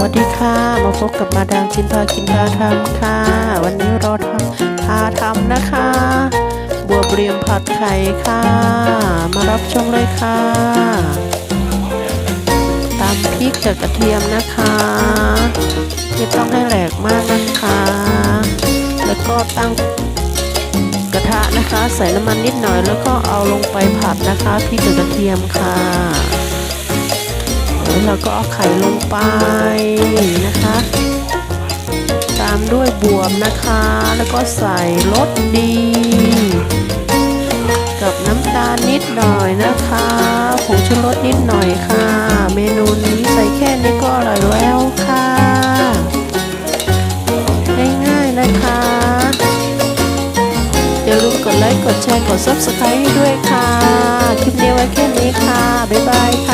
วัสดีค่ะ มาพบกับมาดามจินพากินพาทำค่ะ วันนี้เราทำพาทำนะคะ บัวเบรียมผัดไข่ค่ะ มารับชมเลยค่ะตามพริกกับกระเทียมนะคะไม่ต้องให้แหลกมากนะคะ แล้วก็ตั้งกระทะนะคะ ใส่น้ำมันนิดหน่อยแล้วก็เอาลงไปผัดนะคะพริกกับกระเทียมค่ะ เราก็เอาไข่ลงไปนะคะ ตามด้วยบวมนะคะ แล้วก็ใส่รสดี กับน้ำตาลนิดหน่อยนะคะผงชูรสนิดหน่อยค่ะ เมนูนี้ใส่แค่นี้ก็อร่อยแล้วค่ะง่ายๆนะคะอย่าลืมกดไลค์กดแชร์กด subscribe ให้ด้วยค่ะ คลิปนี้ไว้แค่นี้ค่ะ บ๊ายบายค่ะ